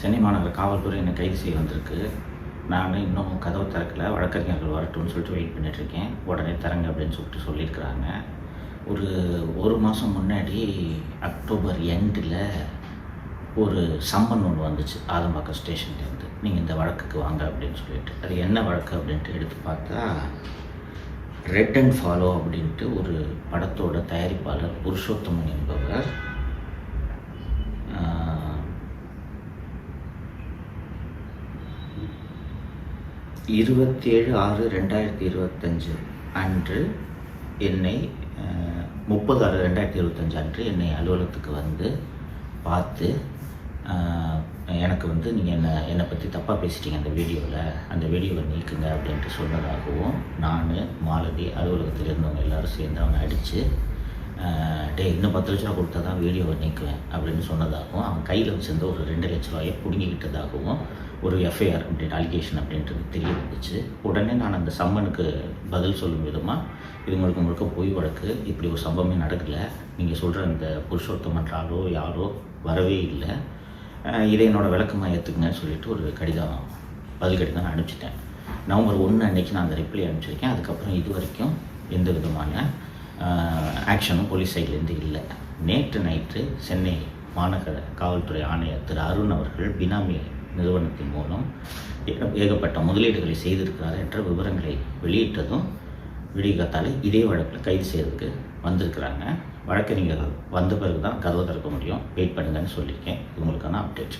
சென்னை மாநகர காவல்துறை என்னை கைது செய்ய வந்திருக்கு. நான் இன்னும் கதவு திறக்கல வழக்கறிஞர்கள் வரட்டும்னு சொல்லிட்டு வெயிட் பண்ணிகிட்ருக்கேன் உடனே தரங்க அப்படின்னு சொல்லிட்டு சொல்லியிருக்கிறாங்க. ஒரு ஒரு மாதம் முன்னாடி அக்டோபர் எண்டில் ஒரு சம்மன் ஒன்று வந்துச்சு ஆலம்பாக்கம் ஸ்டேஷன்லேருந்து நீங்கள் இந்த வழக்குக்கு வாங்க அப்படின்னு சொல்லிட்டு. அது என்ன வழக்கு அப்படின்ட்டு எடுத்து பார்த்தா ரெட் அண்ட் ஃபாலோ அப்படின்ட்டு ஒரு படத்தோட தயாரிப்பாளர் புருஷோத்தமன் என்பவர் இருபத்தேழு ஆறு ரெண்டாயிரத்தி இருபத்தஞ்சு அன்று என்னை முப்பது ஆறு ரெண்டாயிரத்தி இருபத்தஞ்சு அன்று என்னை அலுவலகத்துக்கு வந்து பார்த்து எனக்கு வந்து நீங்கள் என்ன என்னை பற்றி தப்பாக பேசிட்டீங்க அந்த வீடியோவில் அந்த வீடியோவை நீக்குங்க அப்படின்ட்டு சொன்னதாகவும் நான் மாலதி அலுவலகத்தில் இருந்தவங்க எல்லோரும் சேர்ந்து அவனை அடித்து டே இன்னும் பத்து லட்ச ரூபா கொடுத்தா தான் வீடியோவை நீக்குவேன் அப்படின்னு சொன்னதாகவும் அவன் கையில் வச்சிருந்த ஒரு ரெண்டு லட்ச ரூபாயை பிடுங்கிக்கிட்டதாகவும் ஒரு எஃப்ஐஆர் அப்படின்ற அலிகேஷன் அப்படின்றது தெரிய வந்துச்சு உடனே நான் அந்த சம்மனுக்கு பதில் சொல்லும் விதமாக இது முழுக்க முழுக்க பொய் வழக்கு இப்படி ஒரு சம்பவமே நடக்கலை. நீங்கள் சொல்கிற அந்த புருஷோத்தமன்ற ஆளோ யாரோ வரவே இல்லை. இதை என்னோட விளக்கமாக ஏற்றுக்குங்கன்னு சொல்லிட்டு ஒரு கடிதம் பதில் கடிதம் நான் அனுப்பிச்சிட்டேன். நவம்பர் ஒன்று அன்னைக்கு நான் அந்த ரிப்ளை அனுப்பிச்சிருக்கேன். அதுக்கப்புறம் இது வரைக்கும் எந்த விதமான ஆக்ஷனும் போலீஸ் சைட்லேருந்து இல்லை. நேற்று நைட்டு சென்னை மாநகர காவல்துறை ஆணையர் திரு அருண் அவர்கள் பினாமி நிறுவனத்தின் மூலம் ஏகப்பட்ட முதலீடுகளை செய்திருக்கிறார் என்ற விவரங்களை வெளியிட்டதும் விடிகாத்தால இதே வழக்கில் கைது செய்யறதுக்கு வந்திருக்கிறாங்க. வழக்கறிஞர்கள் வந்த பிறகு தான் கதவை திறக்க முடியும். வெயிட் பண்ணுங்கன்னு சொல்லியிருக்கேன். உங்களுக்கான அப்டேட்.